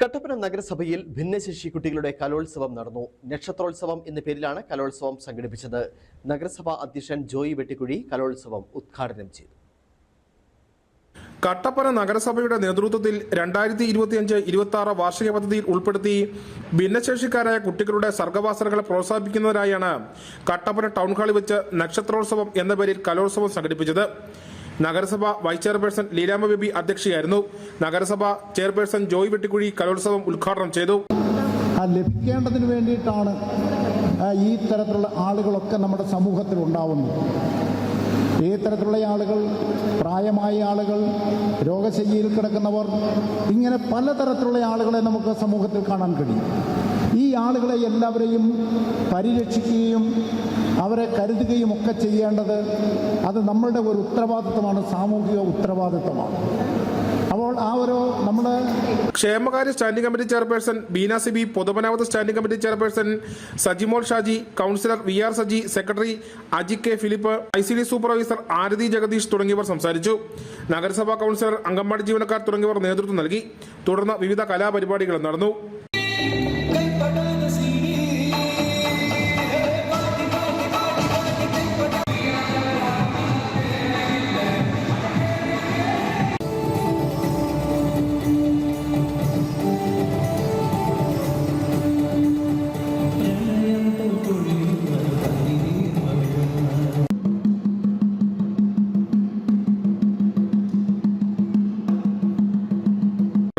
കട്ടപ്പന നഗരസഭയിൽ ഭിന്നശേഷി കുട്ടികളുടെ കലോത്സവം നടന്നു. നക്ഷത്രോത്സവം എന്ന പേരിലാണ് കലോത്സവം സംഘടിപ്പിച്ചത്. നഗരസഭാ അധ്യക്ഷൻ ജോയി വെട്ടിക്കുഴി കലോത്സവം ഉദ്ഘാടനം ചെയ്തു. കട്ടപ്പന നഗരസഭയുടെ നേതൃത്വത്തിൽ രണ്ടായിരത്തി ഇരുപത്തിയഞ്ച് ഇരുപത്തി ആറ് വാർഷിക പദ്ധതിയിൽ ഉൾപ്പെടുത്തി ഭിന്നശേഷിക്കാരായ കുട്ടികളുടെ സർഗവാസനകളെ പ്രോത്സാഹിപ്പിക്കുന്നതിനായാണ് കട്ടപ്പന ടൗൺ ഹാളിൽ വെച്ച് നക്ഷത്രോത്സവം എന്ന പേരിൽ കലോത്സവം സംഘടിപ്പിച്ചത്. നഗരസഭ വൈസ് ചെയർപേഴ്സൺ ലീലാമ്മ ബേബി അധ്യക്ഷയായിരുന്നു. നഗരസഭ ചെയർപേഴ്സൺ ജോയ് വെട്ടിക്കുഴി കലോത്സവം ഉദ്ഘാടനം ചെയ്തു. ലഭിക്കേണ്ടതിന് വേണ്ടിയിട്ടാണ് ഈ തരത്തിലുള്ള ആളുകളൊക്കെ നമ്മുടെ സമൂഹത്തിൽ ഉണ്ടാവുന്നത്. ഈ തരത്തിലുള്ള ആളുകൾ പ്രായമായ ആളുകൾ രോഗശയ്യയിൽ കിടക്കുന്നവർ ഇങ്ങനെ പലതരത്തിലുള്ള ആളുകളെ നമുക്ക് സമൂഹത്തിൽ കാണാൻ കഴിയും. ഈ ആളുകളെ എല്ലാവരെയും പരിരക്ഷിക്കുകയും അവരെ കരുതുകയും ഒക്കെ ചെയ്യേണ്ടത് അത് നമ്മളുടെ ഒരു ഉത്തരവാദിത്വമാണ് സാമൂഹിക ഉത്തരവാദിത്വമാണ്. അപ്പോൾ ആ ഒരു നമ്മുടെ ക്ഷേമകാര്യ standing committee chairperson Beena Sibi പൊതുമരാമത്ത് standing committee chairperson Sajimol Shaji councillor V R Saji secretary Aji K Philip I C D supervisor Arathi Jagadeesh തുടങ്ങിയവർ സംസാരിച്ചു. നഗരസഭാ കൗൺസിലർ അംഗൻവാടി ജീവനക്കാർ തുടങ്ങിയവർ നേതൃത്വം നൽകി. തുടർന്ന് വിവിധ കലാപരിപാടികൾ നടന്നു.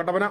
കോട്ടപ്പന